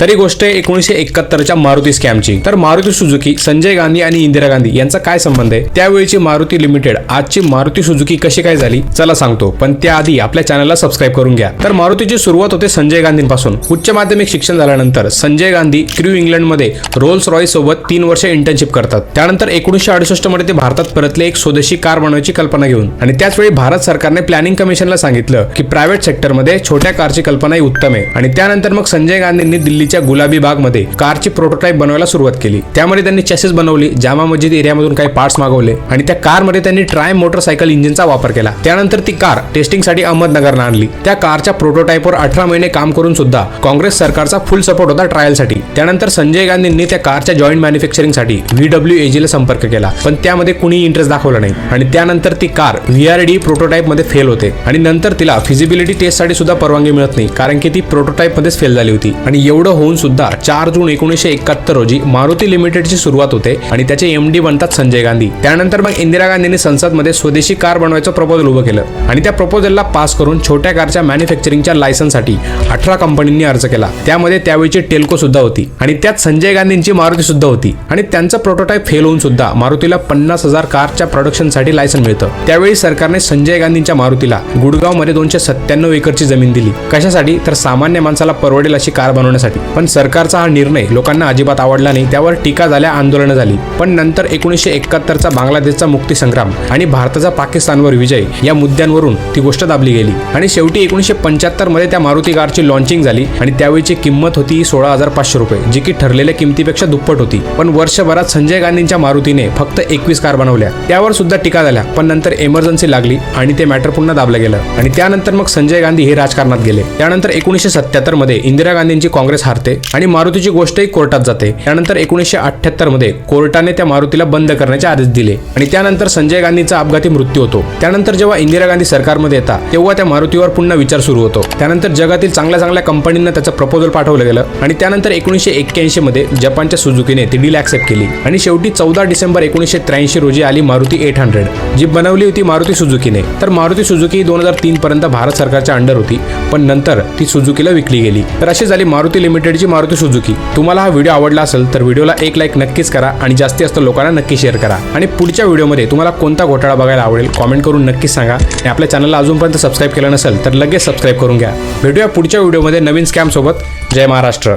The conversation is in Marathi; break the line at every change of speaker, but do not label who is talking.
तरी गोष्ट आहे एकोणीसशे एकाहत्तरच्या मारुती स्कॅमची. तर मारुती सुझुकी संजय गांधी आणि इंदिरा गांधी यांचा काय संबंध आहे? त्यावेळीची मारुती लिमिटेड आजची मारुती सुझुकी कशी काय झाली? चला सांगतो पण त्याआधी आपल्या चॅनलला सबस्क्राईब करून घ्या. तर मारुतीची सुरुवात होते संजय गांधींपासून. उच्च माध्यमिक शिक्षण झाल्यानंतर संजय गांधी क्रू इंग्लंडमध्ये रोल्स रॉय सोबत तीन वर्ष इंटर्नशिप करतात. त्यानंतर एकोणीसशे अडुसष्टमध्ये ते भारतात परतले एक स्वदेशी कार बनवायची कल्पना घेऊन. आणि त्याचवेळी भारत सरकारने प्लॅनिंग कमिशनला सांगितलं की प्रायव्हेट सेक्टरमध्ये छोट्या कारची कल्पना ही उत्तम आहे. आणि त्यानंतर मग संजय गांधींनी दिल्ली दिल्लीच्या गुलाबी बागमध्ये कारची प्रोटोटाईप बनवायला सुरुवात केली. त्यामध्ये त्यांनी चेसेस बनवली जामा मस्जिद एरियामधून काही पार्ट्स मागवले आणि त्या कारमध्ये त्यांनी ट्राय मोटरसायकल इंजिनचा वापर केला. त्यानंतर ती कार टेस्टिंगसाठी अहमदनगरला आणली. त्या कारच्या प्रोटोटाईपवर अठरा महिने काम करून सुद्धा काँग्रेस सरकारचा फुल सपोर्ट होता ट्रायलसाठी त्यानंतर संजय गांधींनी त्या कारच्या जॉईंट मॅन्युफॅक्चरिंगसाठी व्हीडब्ल्यू एजीला संपर्क केला. पण त्यामध्ये कुणी इंटरेस्ट दाखवला नाही. आणि त्यानंतर ती कार व्हीआरडी प्रोटोटाईपमध्ये फेल होते. आणि नंतर तिला फिजिबिलिटी टेस्टसाठी सुद्धा परवानगी मिळत नाही. कारण की ती प्रोटोटाईप मध्येच फेल झाली होती. आणि एवढं होऊन सुद्धा चार जून एकोणीसशे एकाहत्तर रोजी मारुती लिमिटेडची सुरुवात होते आणि त्याचे एमडी बनतात संजय गांधी. त्यानंतर मग इंदिरा गांधींनी संसदमध्ये स्वदेशी कार बनवायचं प्रपोजल उभं केलं आणि त्या प्रपोजलला पास करून छोट्या कारच्या मॅन्युफॅक्चरिंगच्या लायसन्ससाठी अठरा कंपनींनी अर्ज केला. त्यामध्ये त्यावेळीची टेल्को सुद्धा होती आणि त्यात संजय गांधींची मारुती सुद्धा होती आणि त्यांचं प्रोटोटाईप फेल होऊन सुद्धा मारुतीला पन्नास हजार कारच्या प्रोडक्शनसाठी लायसन मिळतं. त्यावेळी सरकारने संजय गांधींच्या मारुतीला गुडगावमध्ये दोनशे सत्त्याण्णव एकरची जमीन दिली. कशासाठी? तर सामान्य माणसाला परवडेल अशी कार बनवण्यासाठी. पण सरकारचा हा निर्णय लोकांना अजिबात आवडला नाही. त्यावर टीका झाल्या आंदोलनं झाली. पण नंतर एकोणीसशे एकाहत्तरचा बांगलादेशचा मुक्ती संग्राम आणि भारताचा पाकिस्तानवर विजय या मुद्द्यांवरून ती गोष्ट दाबली गेली. आणि शेवटी एकोणीसशे पंच्याहत्तरमध्ये त्या मारुती कारची लॉन्चिंग झाली आणि त्यावेळीची किंमत होती सोळा हजार पाचशे रुपये जी की ठरलेल्या किमतीपेक्षा दुप्पट होती. पण वर्षभरात संजय गांधींच्या मारुतीने फक्त एकवीस कार बनवल्या. त्यावर सुद्धा टीका झाल्या पण नंतर एमर्जन्सी लागली आणि ते मॅटर पुन्हा दाबलं गेलं. आणि त्यानंतर मग संजय गांधी हे राजकारणात गेले. त्यानंतर एकोणीसशे सत्याहत्तरमध्ये इंदिरा गांधींची काँग्रेस हारते आणि मारुतीची गोष्टही कोर्टात जाते. त्यानंतर एकोणीसशे अठ्ठ्याहत्तरमध्ये कोर्टाने त्या मारुतीला बंद करण्याचे आदेश दिले आणि त्यानंतर संजय गांधींचा अपघाती मृत्यू होतो. त्यानंतर जेव्हा इंदिरा गांधी सरकारमध्ये येतात तेव्हा त्या मारुतीवर पुन्हा विचार सुरू होतो. त्यानंतर जगातील चांगल्या चांगल्या कंपनींना त्याचं प्रपोजल पाठवलं गेलं आणि त्यानंतर एकोणीसशे एक्क्याऐंशी मध्ये जपानच्या सुझुकीने ती डील ऍक्सेप्ट केली. आणि शेवटी चौदा डिसेंबर एकोणीसशे त्र्याऐंशी रोजी आली मारुती एट हंड्रेड जी बनवली होती मारुती सुझुकीने. तर मारुती सुझुकी दोन हजार तीन पर्यंत भारत सरकारच्या अंडर होती पण नंतर ती सुझुकीला विकली गेली. तर अशी झाली मारुती लिमिटेड लिमिटेडची मारुती सुझुकी तुम्हाला हा व्हिडिओ आवडला असेल तर व्हिडिओला एक लाईक नक्कीच करा आणि जास्तीत जास्त लोकांना नक्की शेअर करा. आणि पुढच्या व्हिडिओमध्ये तुम्हाला कोणता घोटाळा बघायला आवडेल कॉमेंट करून नक्कीच सांगा. आणि आपल्या चॅनलला अजूनपर्यंत सबस्क्राईब केलं नसेल तर लगेच सबस्क्राईब करून घ्या. भेटूया पुढच्या व्हिडिओमध्ये नवीन स्कॅम सोबत. जय महाराष्ट्र.